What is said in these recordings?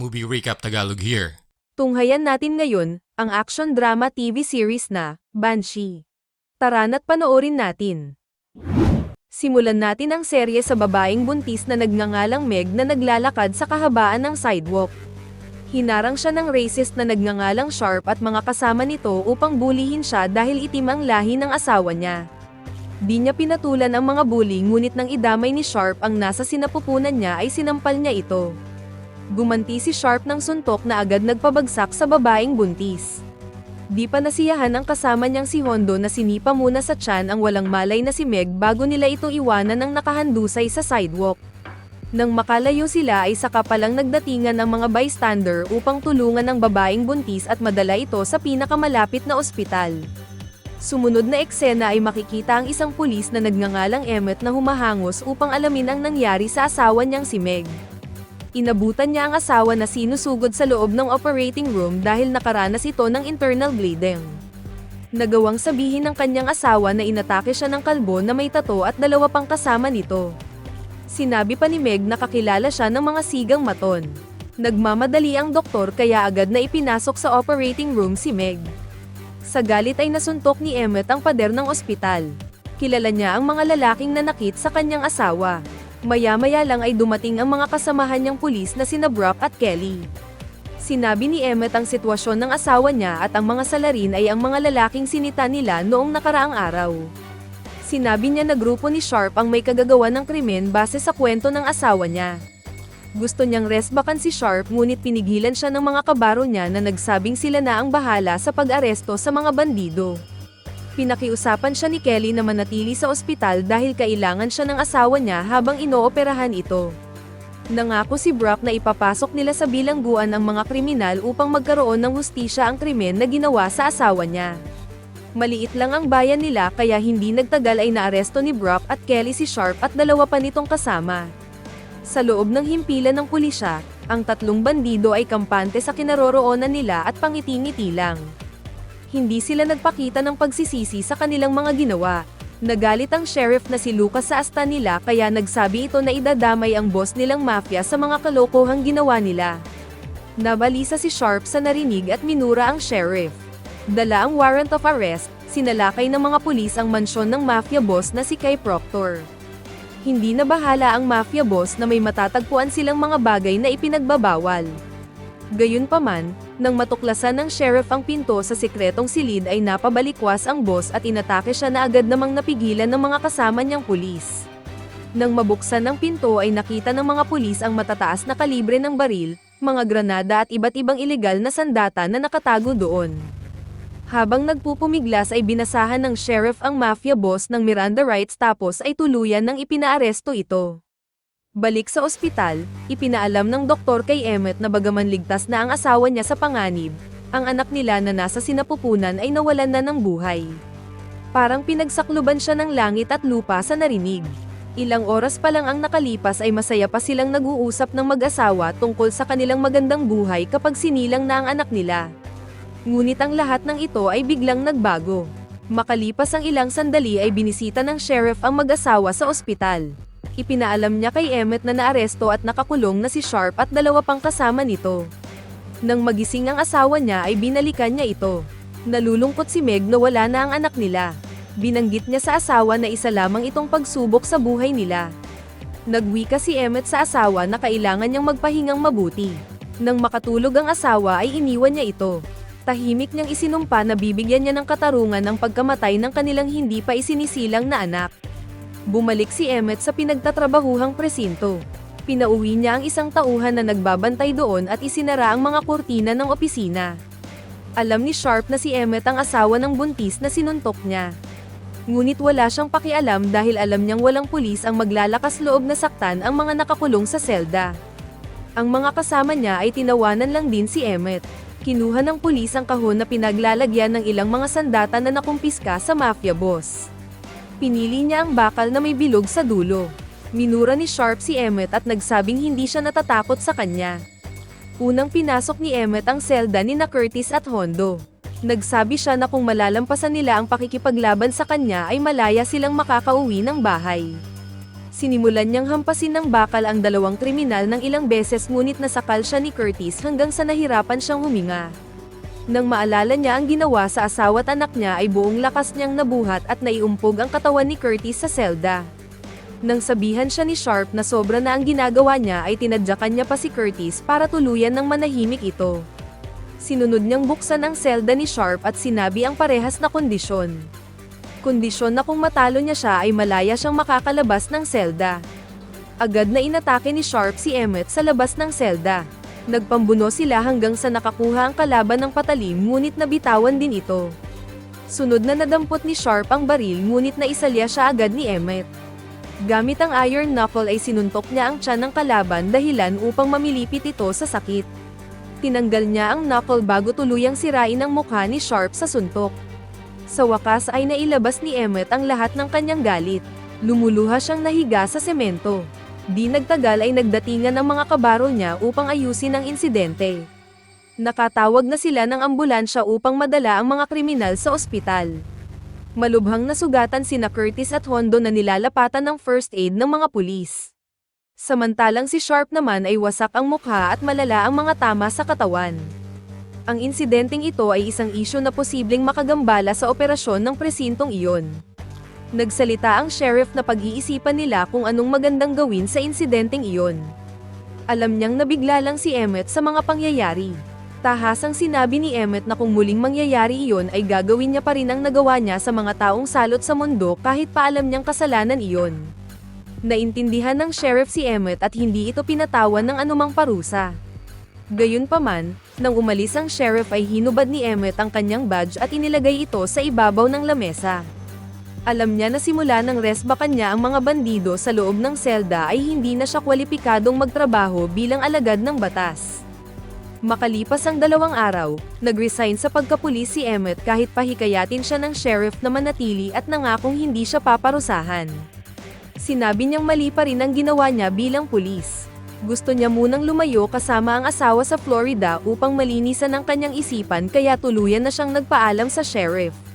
Movie Recap Tagalog here. Tunghayan natin ngayon, ang action drama TV series na, Banshee. Tara na't panoorin natin. Simulan natin ang serye sa babaeng buntis na nagngangalang Meg na naglalakad sa kahabaan ng sidewalk. Hinarang siya ng racist na nagngangalang Sharp at mga kasama nito upang bulihin siya dahil itim ang lahi ng asawa niya. Di niya pinatulan ang mga bully ngunit nang idamay ni Sharp ang nasa sinapupunan niya ay sinampal niya ito. Gumanti si Sharp ng suntok na agad nagpabagsak sa babaeng buntis. Di pa nasiyahan ang kasama niyang si Hondo na sinipa muna sa tiyan ang walang malay na si Meg bago nila ito iwanan ng nakahandusay sa sidewalk. Nang makalayo sila ay saka palang nagdatingan ng mga bystander upang tulungan ang babaeng buntis at madala ito sa pinakamalapit na ospital. Sumunod na eksena ay makikita ang isang pulis na nagngangalang Emmet na humahangos upang alamin ang nangyari sa asawa niyang si Meg. Inabutan niya ang asawa na sinusugod sa loob ng operating room dahil nakaranas ito ng internal bleeding. Nagawang sabihin ng kanyang asawa na inatake siya ng kalbo na may tato at dalawa pang kasama nito. Sinabi pa ni Meg na kakilala siya ng mga sigang maton. Nagmamadali ang doktor kaya agad na ipinasok sa operating room si Meg. Sa galit ay nasuntok ni Emmet ang pader ng ospital. Kilala niya ang mga lalaking nanakit sa kanyang asawa. Maya-maya lang ay dumating ang mga kasamahan niyang pulis na sina Brock at Kelly. Sinabi ni Emmet ang sitwasyon ng asawa niya at ang mga salarin ay ang mga lalaking sinita nila noong nakaraang araw. Sinabi niya na grupo ni Sharp ang may kagagawa ng krimen base sa kwento ng asawa niya. Gusto niyang resbakan si Sharp ngunit pinigilan siya ng mga kabaro niya na nagsabing sila na ang bahala sa pag-aresto sa mga bandido. Pinakiusapan siya ni Kelly na manatili sa ospital dahil kailangan siya ng asawa niya habang inooperahan ito. Nangako si Brock na ipapasok nila sa bilangguan ang mga kriminal upang magkaroon ng hustisya ang krimen na ginawa sa asawa niya. Maliit lang ang bayan nila kaya hindi nagtagal ay naaresto ni Brock at Kelly si Sharp at dalawa pa nitong kasama. Sa loob ng himpilan ng pulisya, ang tatlong bandido ay kampante sa kinaroroonan nila at pangiti-ngiti lang. Hindi sila nagpakita ng pagsisisi sa kanilang mga ginawa. Nagalit ang sheriff na si Lucas sa asta nila kaya nagsabi ito na idadamay ang boss nilang mafia sa mga kalokohang ginawa nila. Nabalisa si Sharp sa narinig at minura ang sheriff. Dala ang warrant of arrest, sinalakay ng mga pulis ang mansyon ng mafia boss na si Kay Proctor. Hindi na bahala ang mafia boss na may matatagpuan silang mga bagay na ipinagbabawal. Gayunpaman, nang matuklasan ng sheriff ang pinto sa sikretong silid ay napabalikwas ang boss at inatake siya na agad namang napigilan ng mga kasama niyang pulis. Nang mabuksan ang pinto ay nakita ng mga pulis ang matataas na kalibre ng baril, mga granada at iba't ibang ilegal na sandata na nakatago doon. Habang nagpupumiglas ay binasahan ng sheriff ang mafia boss ng Miranda rights tapos ay tuluyan ng ipinaaresto ito. Balik sa ospital, ipinaalam ng doktor kay Emmet na bagaman ligtas na ang asawa niya sa panganib, ang anak nila na nasa sinapupunan ay nawalan na ng buhay. Parang pinagsakluban siya ng langit at lupa sa narinig. Ilang oras pa lang ang nakalipas ay masaya pa silang nag-uusap ng mag-asawa tungkol sa kanilang magandang buhay kapag sinilang na ang anak nila. Ngunit ang lahat ng ito ay biglang nagbago. Makalipas ang ilang sandali ay binisita ng sheriff ang mag-asawa sa ospital. Ipinaalam niya kay Emmet na naaresto at nakakulong na si Sharp at dalawa pang kasama nito. Nang magising ang asawa niya ay binalikan niya ito. Nalulungkot si Meg na wala na ang anak nila. Binanggit niya sa asawa na isa lamang itong pagsubok sa buhay nila. Nagwika si Emmet sa asawa na kailangan niyang magpahingang mabuti. Nang makatulog ang asawa ay iniwan niya ito. Tahimik niyang isinumpa na bibigyan niya ng katarungan ang pagkamatay ng kanilang hindi pa isinisilang na anak. Bumalik si Emmet sa pinagtatrabahuhang presinto. Pinauwi niya ang isang tauhan na nagbabantay doon at isinara ang mga kurtina ng opisina. Alam ni Sharp na si Emmet ang asawa ng buntis na sinuntok niya. Ngunit wala siyang pakialam dahil alam niyang walang pulis ang maglalakas loob na saktan ang mga nakakulong sa selda. Ang mga kasama niya ay tinawanan lang din si Emmet. Kinuha ng pulis ang kahon na pinaglalagyan ng ilang mga sandata na nakumpiska sa mafia boss. Pinili niya ang bakal na may bilog sa dulo. Minura ni Sharp si Emmet at nagsabing hindi siya natatakot sa kanya. Unang pinasok ni Emmet ang selda ni na Curtis at Hondo. Nagsabi siya na kung malalampasan nila ang pakikipaglaban sa kanya ay malaya silang makakauwi ng bahay. Sinimulan niyang hampasin ng bakal ang dalawang kriminal ng ilang beses ngunit nasakal siya ni Curtis hanggang sa nahirapan siyang huminga. Nang maalala niya ang ginawa sa asawa at anak niya ay buong lakas niyang nabuhat at naiumpog ang katawan ni Curtis sa selda. Nang sabihan siya ni Sharp na sobra na ang ginagawa niya ay tinadyakan niya pa si Curtis para tuluyan ng manahimik ito. Sinunod niyang buksan ang selda ni Sharp at sinabi ang parehas na kondisyon. Kondisyon na kung matalo niya siya ay malaya siyang makakalabas ng selda. Agad na inatake ni Sharp si Emmett sa labas ng selda. Nagpambuno sila hanggang sa nakakuha ang kalaban ng patalim ngunit nabitawan din ito. Sunod na nadampot ni Sharp ang baril ngunit naisalya siya agad ni Emmett. Gamit ang iron knuckle ay sinuntok niya ang tiyan ng kalaban dahilan upang mamilipit ito sa sakit. Tinanggal niya ang knuckle bago tuluyang sirain ang mukha ni Sharp sa suntok. Sa wakas ay nailabas ni Emmett ang lahat ng kanyang galit. Lumuluha siyang nahiga sa semento. Di nagtagal ay nagdatingan ang mga kabarol niya upang ayusin ang insidente. Nakatawag na sila ng ambulansya upang madala ang mga kriminal sa ospital. Malubhang nasugatan sina Curtis at Hondo na nilalapatan ng first aid ng mga pulis. Samantalang si Sharp naman ay wasak ang mukha at malala ang mga tama sa katawan. Ang insidenteng ito ay isang isyo na posibleng makagambala sa operasyon ng presintong iyon. Nagsalita ang sheriff na pag-iisipan nila kung anong magandang gawin sa insidenteng iyon. Alam niyang nabigla lang si Emmett sa mga pangyayari. Tahasang sinabi ni Emmett na kung muling mangyayari iyon ay gagawin niya pa rin ang nagawa niya sa mga taong salot sa mundo kahit pa alam niyang kasalanan iyon. Naintindihan ng sheriff si Emmett at hindi ito pinatawan ng anumang parusa. Gayunpaman, nang umalis ang sheriff ay hinubad ni Emmett ang kanyang badge at inilagay ito sa ibabaw ng lamesa. Alam niya na simula ng resbakan niya ang mga bandido sa loob ng selda ay hindi na siya kwalipikadong magtrabaho bilang alagad ng batas. Makalipas ang dalawang araw, nag-resign sa pagkapulis si Emmett kahit pahikayatin siya ng sheriff na manatili at nangakong hindi siya paparusahan. Sinabi niyang mali pa rin ang ginawa niya bilang pulis. Gusto niya munang lumayo kasama ang asawa sa Florida upang malinisan ang kanyang isipan kaya tuluyan na siyang nagpaalam sa sheriff.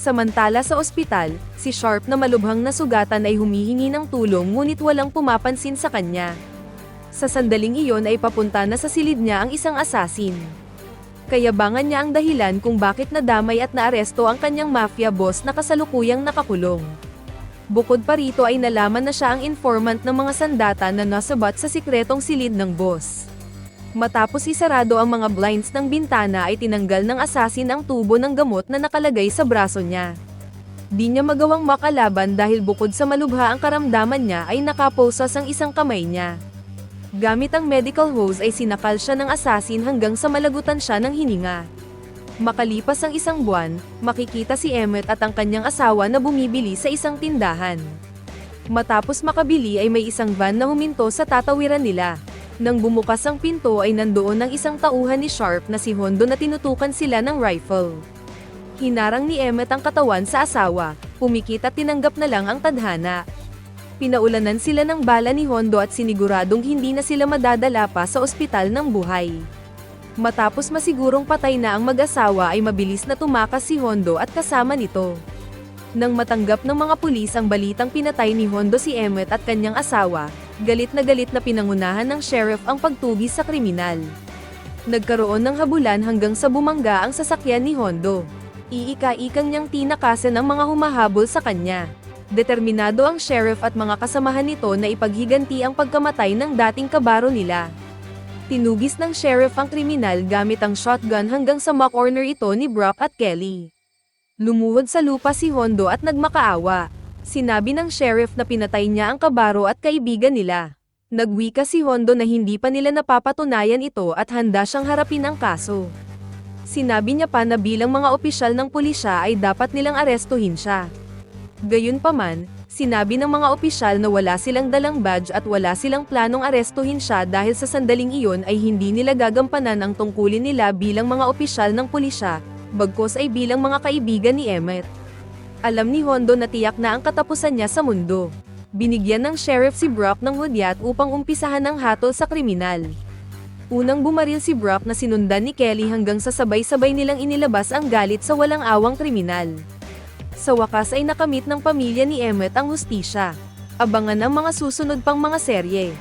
Samantala sa ospital, si Sharp na malubhang nasugatan ay humihingi ng tulong ngunit walang pumapansin sa kanya. Sa sandaling iyon ay papunta na sa silid niya ang isang asasin. Kayabangan niya ang dahilan kung bakit nadamay at naaresto ang kanyang mafia boss na kasalukuyang nakakulong. Bukod pa rito ay nalaman na siya ang informant ng mga sandata na nasabat sa sikretong silid ng boss. Matapos isarado ang mga blinds ng bintana ay tinanggal ng asasin ang tubo ng gamot na nakalagay sa braso niya. Di niya magawang makalaban dahil bukod sa malubha ang karamdaman niya ay nakaposas ang isang kamay niya. Gamit ang medical hose ay sinakal siya ng asasin hanggang sa malagutan siya ng hininga. Makalipas ang isang buwan, makikita si Emmett at ang kanyang asawa na bumibili sa isang tindahan. Matapos makabili ay may isang van na huminto sa tatawiran nila. Nang bumukas ang pinto ay nandoon ang isang tauhan ni Sharp na si Hondo na tinutukan sila ng rifle. Hinarang ni Emmett ang katawan sa asawa, pumikit at tinanggap na lang ang tadhana. Pinaulanan sila ng bala ni Hondo at siniguradong hindi na sila madadala pa sa ospital ng buhay. Matapos masigurong patay na ang mag-asawa ay mabilis na tumakas si Hondo at kasama nito. Nang matanggap ng mga pulis ang balitang pinatay ni Hondo si Emmett at kanyang asawa, galit na galit na pinangunahan ng sheriff ang pagtugis sa kriminal. Nagkaroon ng habulan hanggang sa bumangga ang sasakyan ni Hondo. Iika-ikang niyang tinakasan ang mga humahabol sa kanya. Determinado ang sheriff at mga kasamahan nito na ipaghiganti ang pagkamatay ng dating kabaro nila. Tinugis ng sheriff ang kriminal gamit ang shotgun hanggang sa makorner ito ni Brock at Kelly. Lumuhod sa lupa si Hondo at nagmakaawa. Sinabi ng sheriff na pinatay niya ang kabaro at kaibigan nila. Nagwika si Hondo na hindi pa nila napapatunayan ito at handa siyang harapin ang kaso. Sinabi niya pa na bilang mga opisyal ng pulisya ay dapat nilang arestuhin siya. Gayunpaman, sinabi ng mga opisyal na wala silang dalang badge at wala silang planong arestuhin siya dahil sa sandaling iyon ay hindi nila gagampanan ang tungkulin nila bilang mga opisyal ng pulisya, bagkos ay bilang mga kaibigan ni Emmett. Alam ni Hondo na tiyak na ang katapusan niya sa mundo. Binigyan ng sheriff si Brock ng hudyat upang umpisahan ang hatol sa kriminal. Unang bumaril si Brock na sinundan ni Kelly hanggang sa sabay-sabay nilang inilabas ang galit sa walang awang kriminal. Sa wakas ay nakamit ng pamilya ni Emmett ang hustisya. Abangan ang mga susunod pang mga serye.